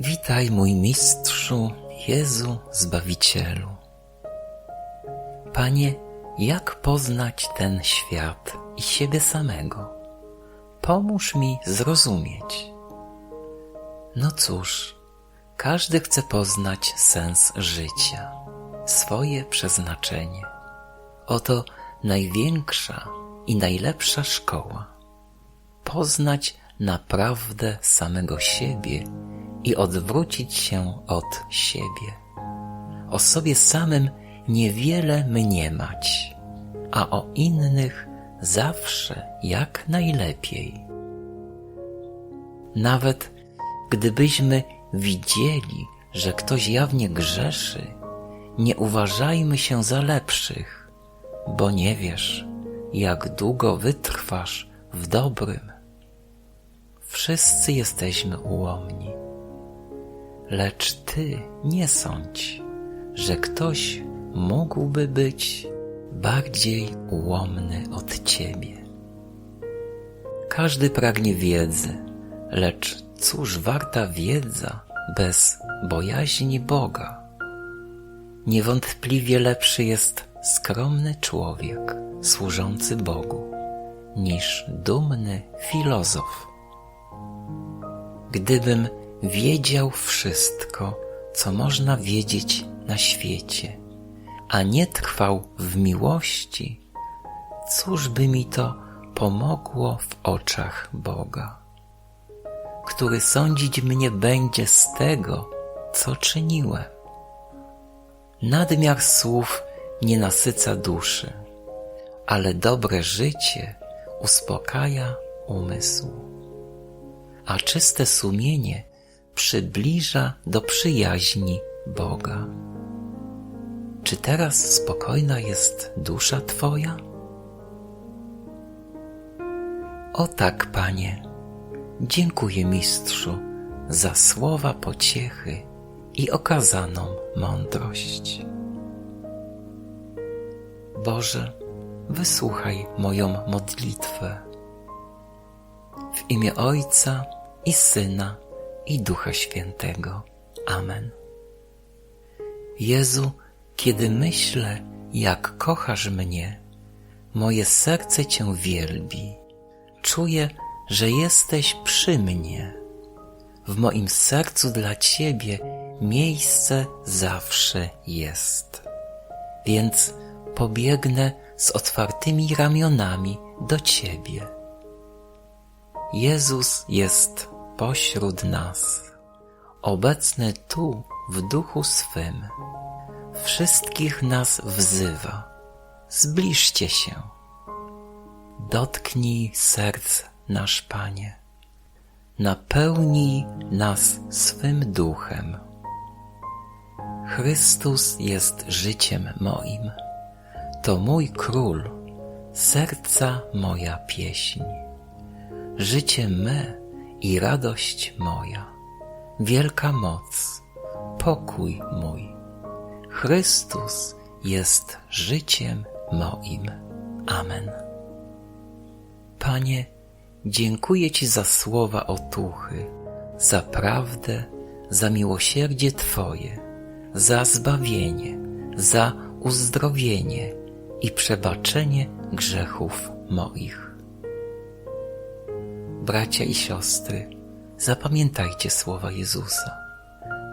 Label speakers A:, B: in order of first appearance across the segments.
A: Witaj mój mistrzu, Jezu Zbawicielu. Panie, jak poznać ten świat i siebie samego? Pomóż mi zrozumieć. No cóż, każdy chce poznać sens życia, swoje przeznaczenie. Oto największa i najlepsza szkoła. Poznać naprawdę samego siebie i odwrócić się od siebie. O sobie samym niewiele mniemać, a o innych zawsze jak najlepiej. Nawet gdybyśmy widzieli, że ktoś jawnie grzeszy, nie uważajmy się za lepszych, bo nie wiesz, jak długo wytrwasz w dobrym. Wszyscy jesteśmy ułomni, lecz ty nie sądź, że ktoś mógłby być bardziej ułomny od ciebie. Każdy pragnie wiedzy, lecz cóż warta wiedza bez bojaźni Boga? Niewątpliwie lepszy jest skromny człowiek służący Bogu niż dumny filozof. Gdybym wiedział wszystko, co można wiedzieć na świecie, a nie trwał w miłości, cóż by mi to pomogło w oczach Boga, który sądzić mnie będzie z tego, co czyniłem. Nadmiar słów nie nasyca duszy, ale dobre życie uspokaja umysł, a czyste sumienie przybliża do przyjaźni Boga. Czy teraz spokojna jest dusza Twoja? O tak, Panie, dziękuję Mistrzu za słowa pociechy i okazaną mądrość. Boże, wysłuchaj moją modlitwę. W imię Ojca i Syna i Ducha Świętego. Amen. Jezu, kiedy myślę, jak kochasz mnie, moje serce Cię wielbi. Czuję, że jesteś przy mnie. W moim sercu dla Ciebie miejsce zawsze jest. Więc pobiegnę z otwartymi ramionami do Ciebie. Jezus jest pośród nas, obecny tu w duchu swym. Wszystkich nas wzywa. Zbliżcie się. Dotknij serc nasz Panie. Napełnij nas swym duchem. Chrystus jest życiem moim. To mój król, serca moja pieśń. Życie me i radość moja, wielka moc, pokój mój. Chrystus jest życiem moim. Amen. Panie, dziękuję Ci za słowa otuchy, za prawdę, za miłosierdzie Twoje, za zbawienie, za uzdrowienie i przebaczenie grzechów moich. Bracia i siostry, zapamiętajcie słowa Jezusa.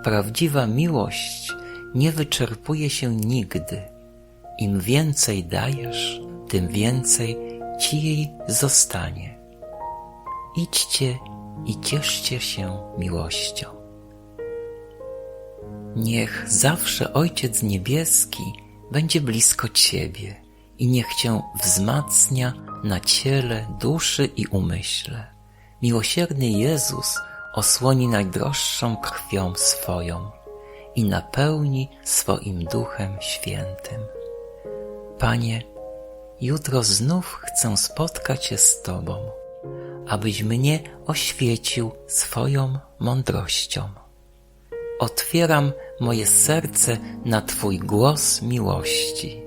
A: Prawdziwa miłość nie wyczerpuje się nigdy. Im więcej dajesz, tym więcej ci jej zostanie. Idźcie i cieszcie się miłością. Niech zawsze Ojciec Niebieski będzie blisko Ciebie i niech Cię wzmacnia na ciele, duszy i umyśle. Miłosierny Jezus osłoni najdroższą krwią swoją i napełni swoim Duchem Świętym. Panie, jutro znów chcę spotkać się z Tobą, abyś mnie oświecił swoją mądrością. Otwieram moje serce na Twój głos miłości,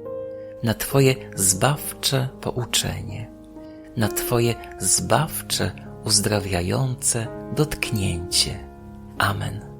A: na Twoje zbawcze pouczenie, na Twoje zbawcze, uzdrawiające dotknięcie. Amen.